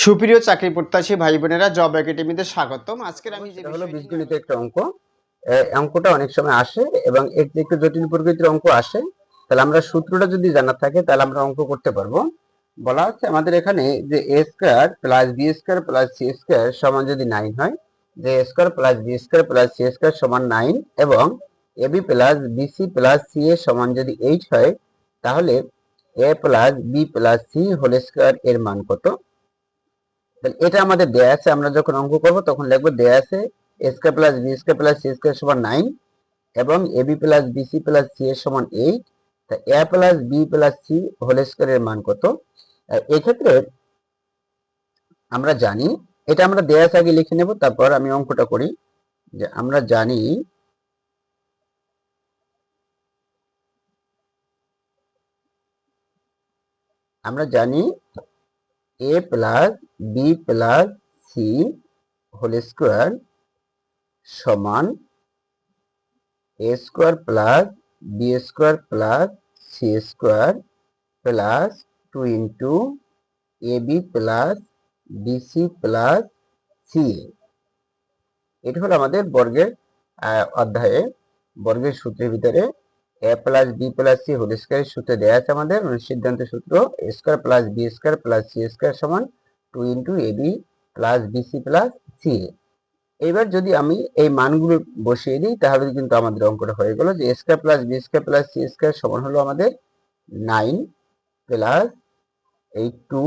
সুপ্রিয় চাকরি প্রত্যাশী ভাই বোনেরা জব একাডেমিতে স্বাগতম। আজকের আমি যে হলো বিষয়টি নিয়ে বীজগণিত একটা অঙ্ক। অঙ্কটা অনেক সময় আসে এবং একটু জটিল প্রকৃতির অঙ্ক আসে তাহলে আমরা সূত্রটা যদি জানা থাকে তাহলে আমরা অঙ্ক করতে পারব। বলা হচ্ছে আমাদের এখানে যে A square plus B square plus C square সমান যদি নাইন হয় যে A square plus B square plus C square সমান নাইন এবং A B plus BC plus C এর সমান যদি এইট হয় তাহলে A plus B plus C whole square এর মান কত? তাহলে এটা আমাদের দেয়া আছে, আমরা যখন অঙ্ক করব তখন লিখব দেয়া আছে square plus B square plus C square সমান নাইন এবং A B plus BC plus C এর সমান এইট তা A plus B plus C whole মান কত? এক্ষেত্রে আমরা জানি, এটা আমরা দেয়া আছে, আগে লিখে নেব, তারপর আমি অঙ্কটা করি, যে আমরা জানি আমরা জানি A plus B plus C whole square সমান A square plus B square plus C square plus two into A B plus BC plus C এটা হলো আমাদের বর্গের অধ্যায়ে বর্গের সূত্রের ভিতরে A plus B plus C whole square সূত্রে দেওয়া আছে আমাদের মানে সিদ্ধান্ত সূত্র A square plus B square plus C square সমান two into A B plus BC plus C এবার যদি আমি এই মানগুলো বসিয়ে দিই, তাহলে কিন্তু আমাদের অঙ্কটা হয়ে গেল যে square plus B square plus C square সমান হলো আমাদের নাইন প্লাস এই two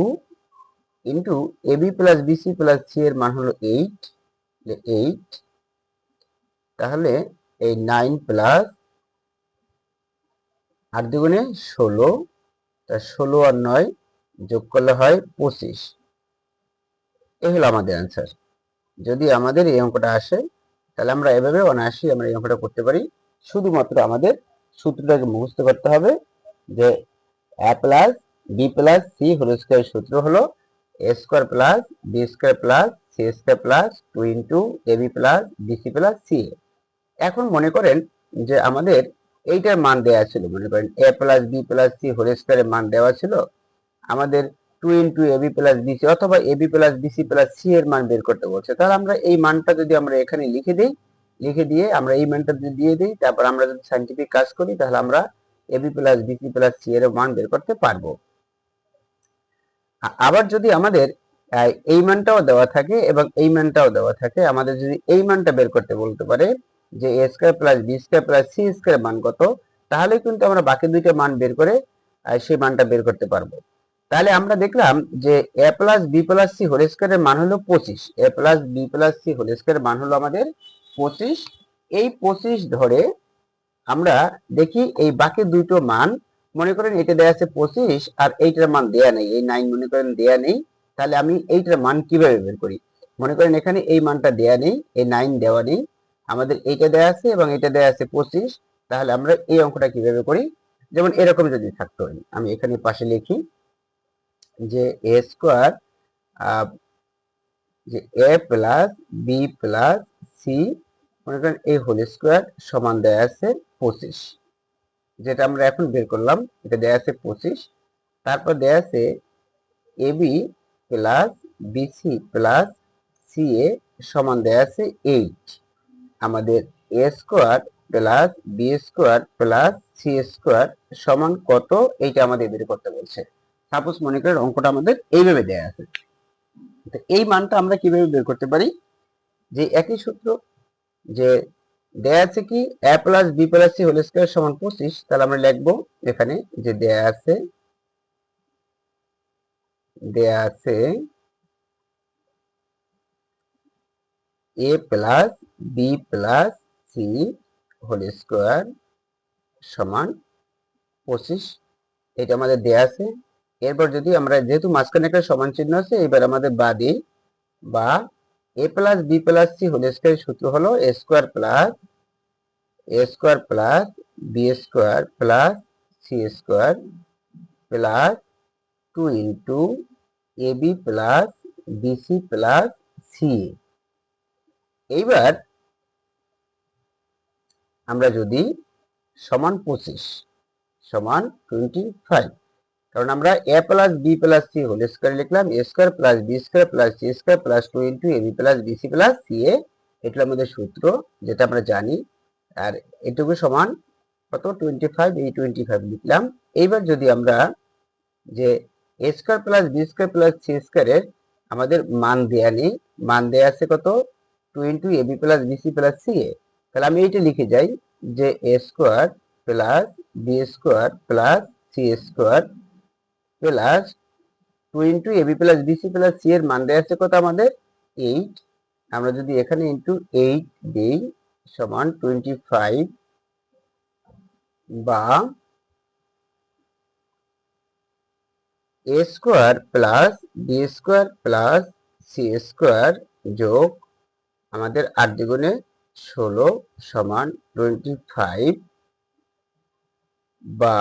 into A B plus BC plus C এর মান হলো এইট এইট তাহলে এই নাইন প্লাস আট দুগুণে ষোলো, তা ষোলো আর নয় যোগ করলে হয় পঁচিশ। এই হলো আমাদের অ্যান্সার যদি আমাদের এই অঙ্কটা আসে, তাহলে আমরা এভাবে অনায়াসই আমরা এই অঙ্কটা করতে পারি। শুধুমাত্র আমাদের সূত্রটাকে মুখস্থ করতে হবে যে A plus B plus C whole square সূত্র হলো A square plus B square plus C square plus two into A B plus BC plus C এখন মনে করেন যে আমাদের এইটার মান দেওয়া ছিল, মনে করেন A plus B plus C whole স্কোয়ারের মান দেওয়া ছিল, আমাদের two into A B plus BC অথবা A B plus BC plus C এর মান বের করতে বলছে। তাহলে আমরা এই মানটা যদি আমরা এখানে লিখে দিই, লিখে দিয়ে আমরা এই মানটা যদি দিয়ে দিই, তারপর আমরা যদি সাইন্টিফিক কাজ করি, তাহলে আমরা A B plus BC plus C এর মান বের করতে পারব। আবার যদি আমাদের এই মানটাও দেওয়া থাকে এবং এই মানটাও দেওয়া থাকে, আমাদের যদি এই মানটা বের করতে বলতে পারে যে A square plus B square plus C square মান কত, তাহলে কিন্তু আমরা বাকি দুইটা মান বের করে সেই মানটা বের করতে পারব। তাহলে আমরা দেখলাম যে A plus B plus C whole স্কোয়ারের মান হলো পঁচিশ। A plus B plus C whole স্কোয়ারের মান হলো আমাদের পঁচিশ। এই পঁচিশ ধরে আমরা দেখি এই বাকি দুটো মান, মনে করেন এটা দেয়া আছে পঁচিশ আর এইটার মান দেয়া নেই। এই নাইন মনে করেন দেয়া নেই। তাহলে আমি এইটার মান কীভাবে বের করি? মনে করেন এখানে এই মানটা দেয়া নেই, এই নাইন দেওয়া নেই। আমাদের এইটা দেয়া আছে এবং এটা দেয়া আছে পঁচিশ, তাহলে আমরা এই অঙ্কটা কীভাবে করি? যেমন এরকম যদি থাকতো, আমি এখানে পাশে লিখি যে এ স্কোয়ার যে A plus B plus C মনে করেন এই হোল স্কোয়ার সমান দেয়া আছে পঁচিশ। যেটা আমরা এখন বের করলাম, এটা দেয়া আছে পঁচিশ। তারপর দেয়া আছে A B plus BC plus C A সমান দেয়া আছে এইট আমাদের A square plus B square plus C square সমান কত? এইটা আমাদের বের করতে বলছে। সাপোজ মনে করেন অঙ্কটা আমাদের এইভাবে দেয়া আছে। তো এই মানটা আমরা কীভাবে বের করতে পারি? যে একই সূত্র, যে দেয়া আছে কি? A plus B plus C whole square সমান পঁচিশ, তাহলে আমরা লিখব এখানে যে দেয়া আছে দেয়া আছে A plus B plus C whole square সমান পঁচিশ। এটা আমাদের দেয়া আছে। এরপর যদি আমরা যেহেতু মাঝখানে একটা সমান চিহ্ন আছে, এবার আমাদের বা দিই বা A plus B plus C whole square সূত্র হলো A square plus A square plus B square plus C square plus two into A B plus BC plus C এইবার আমরা যদি সমান পঁচিশ, সমান টোয়েন্টি ফাইভ কারণ আমরা A plus B plus C whole square লিখলাম A square plus B square plus C square plus two into A B plus BC plus C A এটা আমাদের সূত্র যেটা আমরা জানি, আর এটুকু সমান কত? টোয়েন্টি ফাইভ এই টোয়েন্টি ফাইভ লিখলাম। এইবার যদি আমরা যে A square plus B square plus C স্কোয়ারের আমাদের মান দেয়া নেই, মান দেয়া আছে কত? Two into A B plus BC plus C A. তাহলে আমি এইটা লিখে যাই যে A square plus B square plus C square plus two into A B plus BC plus C এর মান দেওয়া আছে কত আমাদের? এইট। আমরা যদি এখানে ইন্টু এইট দিই, সমান টোয়েন্টি ফাইভ বা A square plus B square plus C square যোগ আমাদের আট দ্বিগুণে ষোলো সমান টোয়েন্টি ফাইভ বা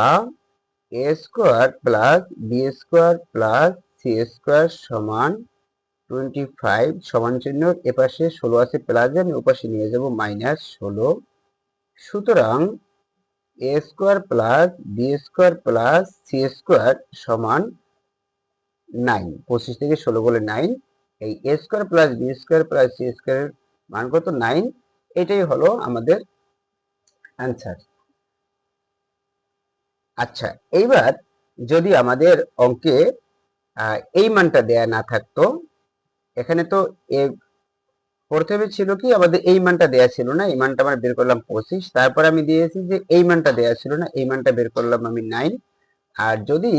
A square plus B square plus C square সমান টোয়েন্টি ফাইভ সমান চিহ্ন এপাশে ষোলো আছে প্লাস আমি ওপাশে নিয়ে যাব মাইনাস ষোলো। সুতরাং A square plus B square plus C square সমান নাইন পঁচিশ থেকে ষোলো বলে নাইন এই A square plus B square plus C স্কোয়ারের মান কত? নাইন এটাই হলো আমাদের অ্যান্সার আচ্ছা এইবার যদি আমাদের অঙ্কে এই মানটা দেয়া না থাকতো, এখানে তো প্রথমে ছিল কি? আমাদের এই মানটা দেয়া ছিল না, এই মানটা আমরা বের করলাম পঁচিশ, তারপর আমি দিয়েছি যে এই মানটা দেয়া ছিল না, এই মানটা বের করলাম আমি নাইন আর যদি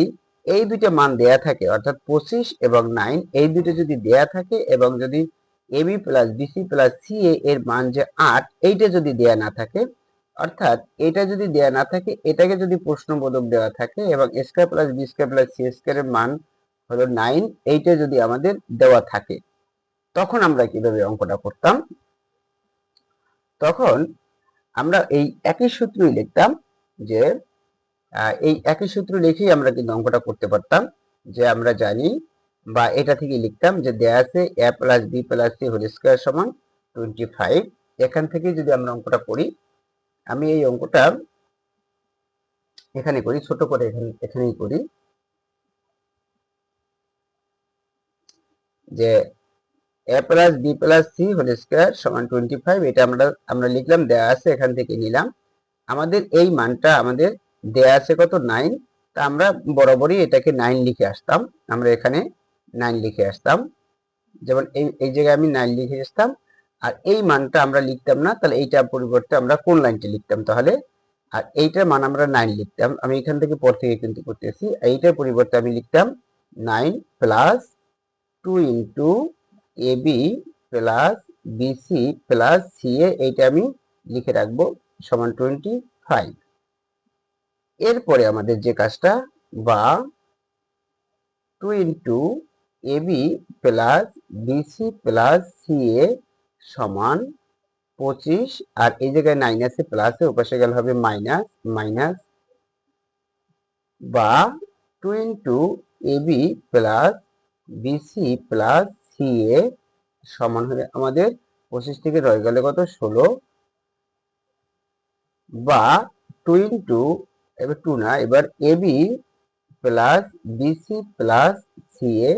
এই দুইটা মান দেয়া থাকে, অর্থাৎ পঁচিশ এবং নাইন এই দুটো যদি দেয়া থাকে এবং যদি AB plus BC plus C এর মান যে আট, এইটা যদি দেয়া না থাকে, অর্থাৎ এটা যদি দেয়া না থাকে, এটাকে যদি প্রশ্নবোধক দেওয়া থাকে এবং square plus B square plus C স্কোয়ারের মান হলো নাইন এইটা যদি আমাদের দেওয়া থাকে, তখন আমরা কীভাবে অঙ্কটা করতাম? তখন আমরা এই একই সূত্রই লিখতাম যে এই একই সূত্র লিখেই আমরা কিন্তু অঙ্কটা করতে পারতাম, যে আমরা জানি বা এটা থেকে লিখতাম যে দেয়া আছে A plus B plus C whole square সমান টোয়েন্টি ফাইভ এখান থেকে যদি আমরা অঙ্কটা করি, আমি এই অঙ্কটা এখানে করি, ছোট করে এখানে, এখানেই করি। যে A plus B plus C whole square সমান টোয়েন্টি ফাইভ এটা আমরা আমরা লিখলাম, দেয়া আছে, এখান থেকে নিলাম। আমাদের এই মানটা, আমাদের দেয়া আছে কত নাইন তা আমরা বরাবরই এটাকে নাইন লিখে আসতাম। আমরা এখানে নাইন লিখে আসতাম। যেমন এই এই জায়গায় আমি নাইন লিখে আসতাম। আর এই মানটা আমরা লিখতাম না, তাহলে এইটার পরিবর্তে আমরা কোন লাইনটা লিখতাম তাহলে? আর এইটার মান আমরা নাইন লিখতাম। আমি এখান থেকে পর থেকে কিন্তু করতেছি। এইটার পরিবর্তে আমি লিখতাম nine plus two into A B plus BC plus C A এইটা আমি লিখে রাখব সমান টোয়েন্টি ফাইভ এরপরে আমাদের যে কাজটা, বা two into A B plus BC plus C A সমান পঁচিশ, আর এই জায়গায় নাইন আছে প্লাসে ওপাশে গেলে হবে মাইনাস মাইনাস বা two into A B plus BC plus C A সমান হবে আমাদের পঁচিশ থেকে রয়ে গেলে কত? ষোলো। বা টু ইন্টু এবার টু না, এবার A B plus BC plus C A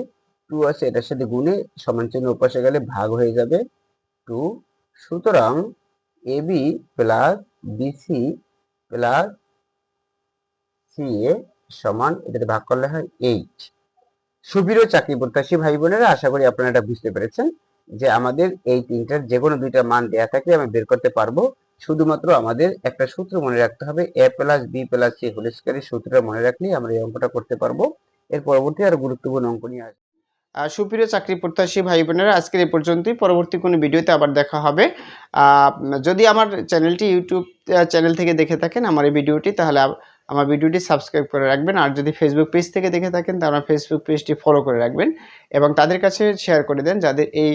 two আছে, এটার সাথে গুণে সমান চিহ্ন উপাসে গেলে ভাগ হয়ে যাবে টু সুতরাং A B plus BC plus C A সমান, এটাতে ভাগ করলে হয় এইট সুবিরো চাকরি প্রত্যাশী ভাই বোনেরা, আশা করি আপনারা এটা বুঝতে পেরেছেন যে আমাদের এই তিনটার যে কোনো দুইটা মান দেয়া থাকে আমি বের করতে পারব। শুধুমাত্র আমাদের একটা সূত্র মনে রাখতে হবে A plus B plus C whole সূত্রটা মনে রাখলেই আমরা এই অঙ্কটা করতে পারব। এর পরবর্তী আর গুরুত্বপূর্ণ অঙ্ক নিয়ে আসব। সুপ্রিয় চাকরি প্রত্যাশী ভাই বোনেরা আজকের এই পর্যন্তই। পরবর্তী কোনো ভিডিওতে আবার দেখা হবে। যদি আমার চ্যানেলটি ইউটিউব চ্যানেল থেকে দেখে থাকেন আমার এই ভিডিওটি, তাহলে আমার ভিডিওটি সাবস্ক্রাইব করে রাখবেন। আর যদি ফেসবুক পেজ থেকে দেখে থাকেন, তাহলে ফেসবুক পেজটি ফলো করে রাখবেন এবং তাদের কাছে শেয়ার করে দেন যাদের এই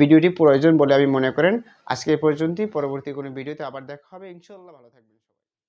ভিডিওটি প্রয়োজন বলে আমি মনে করেন। আজকে এই পর্যন্তই। পরবর্তী কোনো ভিডিওতে আবার দেখা হবে। ইনশাল্লাহ ভালো থাকবেন।